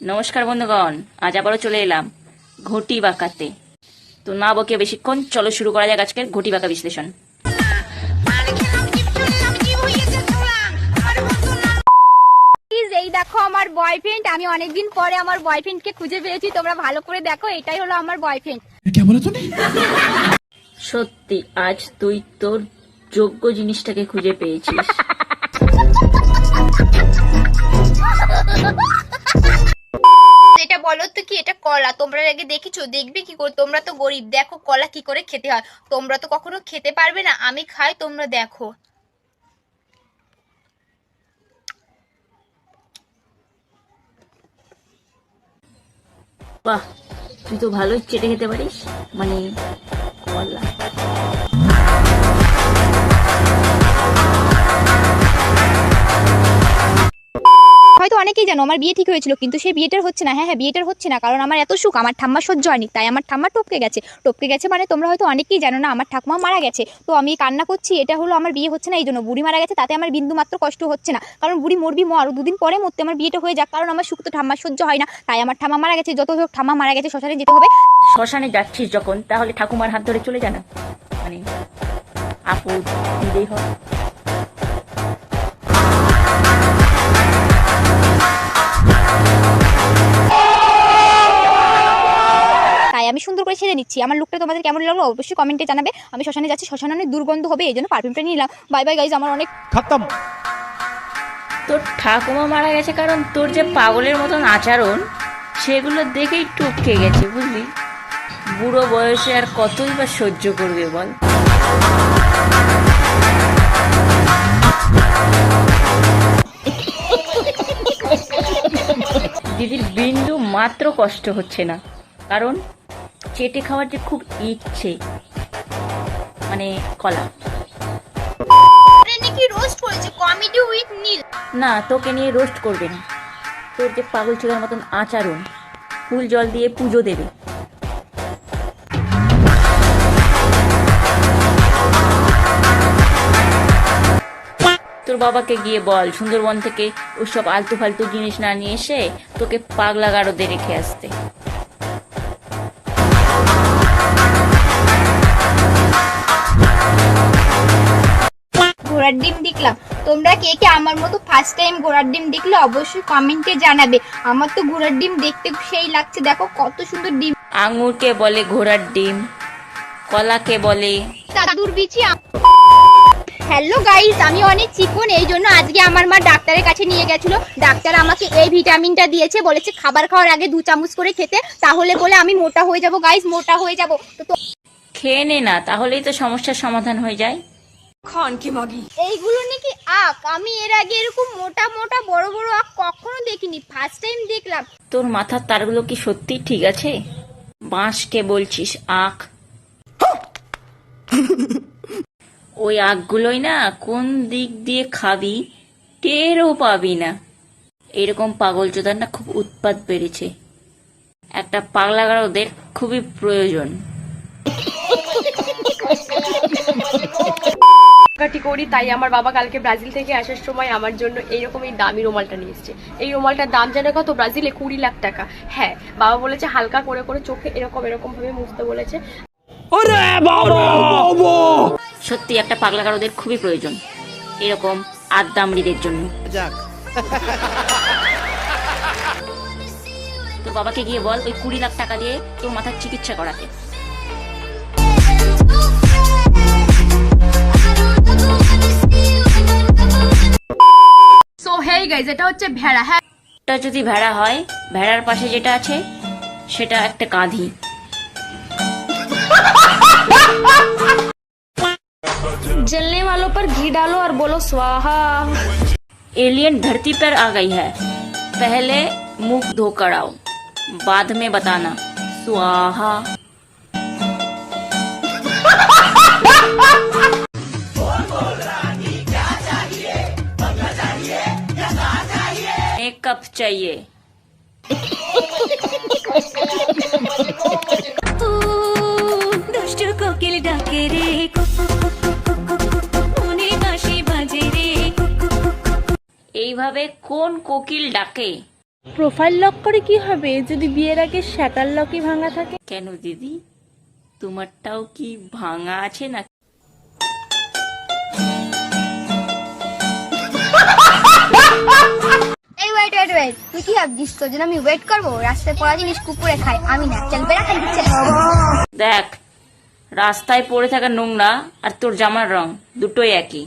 নমস্কার বন্ধুগণ আজ আবারও চলে এলাম ঘটি বাঁকাতে। তো না বকে বেশিক্ষণ চলো শুরু করা যাক আজকের ঘটি বাঁকা বিশ্লেষণ। এই দেখো আমার বয়ফ্রেন্ড আমি অনেকদিন পরে আমার বয়ফ্রেন্ডকে খুঁজে পেয়েছি তোমরা ভালো করে দেখো এটাই হলো আমার বয়ফ্রেন্ড সত্যি আজ তুই তোর যোগ্য জিনিসটাকে খুঁজে পেয়েছিস। বলো তো কি, এটা কলা। তোমরা আগে দেখেছ? দেখবে কি করে? তোমরা তো গরিব। দেখো কলা কি করে খেতে হয়। তোমরা তো কখনো খেতে পারবে না। আমি খাই, তোমরা দেখো। বাহ, তুই তো ভালোই চেটে খেতে পারিস। মানে কলা। অনেকেই জানো, আমার বিয়ে ঠিক হয়েছিল, কিন্তু সেই বিয়েটার হচ্ছে না। হ্যাঁ হ্যাঁ বিয়েটার হচ্ছে না, কারণ আমার এত সুখ, আমার ঠাম্মা সহ্য হয়নি, তাই আমার ঠাম্মা টপকে গেছে। টপকে গেছে মানে তোমরা হয়তো অনেকেই জানো না, আমার ঠাকুমা মারা গেছে। তো আমি কান্না করছি, এটা হলো আমার বিয়ে হচ্ছে না, এই জন্য বুড়ি মারা গেছে, তাতে আমার বিন্দু মাত্র কষ্ট হচ্ছে না। কারণ বুড়ি মরবি মর, দুদিন পরে মরতে আমার বিয়েটা হয়ে যাক, কারণ আমার সুখ তো ঠাম্মা সহ্য হয় না, তাই আমার ঠাম্মা মারা গেছে, যত হোক ঠাম্মা মারা গেছে, শ্মশানে যেতে হবে। শ্মশানে যাচ্ছিস যখন, তাহলে ঠাকুমার হাত ধরে চলে জানা মানে আপু দিদি হয় আমি সুন্দর করে ছেড়ে নিচ্ছি। আমার লুকটা তোমাদের কেমন লাগল অবশ্যই কমেন্টে জানাবে। আমি শ্মশানে যাচ্ছি শ্মশান অনেক দুর্গন্ধ হবে এই জন্য পারফিউমটা নিলাম। বাই বাই গাইজ আমার অনেক খতম। তোর ঠাকুমা মারা গেছে কারণ তোর যে পাগলের মতন আচরণ সেগুলো দেখেই টুপকে গেছে বুঝলি? বুড়ো বয়সে আর কতই বা সহ্য করবে বল? দিদির বিন্দু মাত্র কষ্ট হচ্ছে না। কারণ চেটে খাওয়ার যে খুব ইচ্ছে মানে কলা। নাকি রোস্ট করেছে কমেডি উইথ নীল না তোকে নিয়ে রোস্ট করবে না। তোর যে পাগল চোদার মতন আচরণ ফুল জল দিয়ে পুজো দেবে। তোর বাবাকে গিয়ে বল সুন্দরবন থেকে ওসব আলতু ফালতু জিনিস না নিয়ে এসে তোকে পাগলা গারদে রেখে আসতে। ঘোড়ার ডিম দেখলাম। তোমরা কে কে আমার মতো ফার্স্ট টাইম ঘোড়ার ডিম দেখলে অবশ্যই কমেন্টে জানাবে। আমার তো ঘোড়ার ডিম দেখতে সেই লাগছে দেখো কত সুন্দর ডিম। আঙুরকে বলে ঘোড়ার ডিম কলাকে বলে দাদুর বিচি হ্যালো গাইস আমি অনেক চিকন এই জন্য আজকে আমার মা ডাক্তারের কাছে নিয়ে গেছিল। ডাক্তার আমাকে এই ভিটামিনটা দিয়েছে বলেছে খাবার খাওয়ার আগে দু চামচ করে খেতে তাহলে বলে আমি মোটা হয়ে যাব গাইস মোটা হয়ে যাব। তো তো- খেয়ে নে না তাহলেই তো সমস্যার সমাধান হয়ে যায়। এইগুলো নাকি আখ আমি এর আগে এরকম মোটা মোটা বড় বড় আখ কখনো দেখিনি ফার্স্ট টাইম দেখলাম। তোর মাথার তারগুলো কি সত্যি ঠিক আছে? বাঁশকে বলছিস আখ। ওই আখগুলোই না কোন দিক দিয়ে খাবি টেরও পাবি না। এরকম পাগল চোদার না খুব উৎপাত বেড়েছে। একটা পাগলাগারদের খুবই প্রয়োজন। কাটি করি তাই আমার বাবা কালকে ব্রাজিল থেকে আসার সময় আমার জন্য এইরকম এই দামি রুমালটা নিয়ে এসেছে। এই রুমালটার দাম জানে কত? ব্রাজিলে কুড়ি লাখ টাকা। হ্যাঁ বাবা বলেছে হালকা করে করে চোখে এরকম এরকম ভাবে মুছতে বলেছে। সত্যি একটা পাগলাগারদের খুবই প্রয়োজন। এরকম আদ্দামড়িদের জন্য। তোর বাবাকে গিয়ে বল ওই কুড়ি লাখ টাকা দিয়ে তোর মাথার চিকিৎসা করাতে। সো হেই গাইজ এটা হচ্ছে ভেড়া হ্যাঁ? এটা যদি ভেড়া হয় ভেড়ার পাশে যেটা আছে সেটা একটা কাঁধি। जलने वालों पर घी डालो और बोलो स्वाहा। एलियन धरती पर आ गई है। पहले मुँह धोकर आओ बाद में बताना स्वाहा। एक कप चाहिए। तू को किल डाके रे। এইভাবে কোন কোকিল ডাকে? প্রোফাইল লক করে কি হবে? যদি বিয়ের আগে শ্যাটার লকই ভাঙা থাকে? কেন দিদি? তোমারটাও কি ভাঙা আছে না এই ওয়েট ওয়েট ওয়েট তুই কি ভাবছিস? তোর জন্য আমি ওয়েট করব? রাস্তায় পড়া জিনিস কুকুরে খাই আমি না চল বেড়া খাই দেখ রাস্তায় পড়ে থাকা নোংরা আর তোর জামার রং দুটোই একই।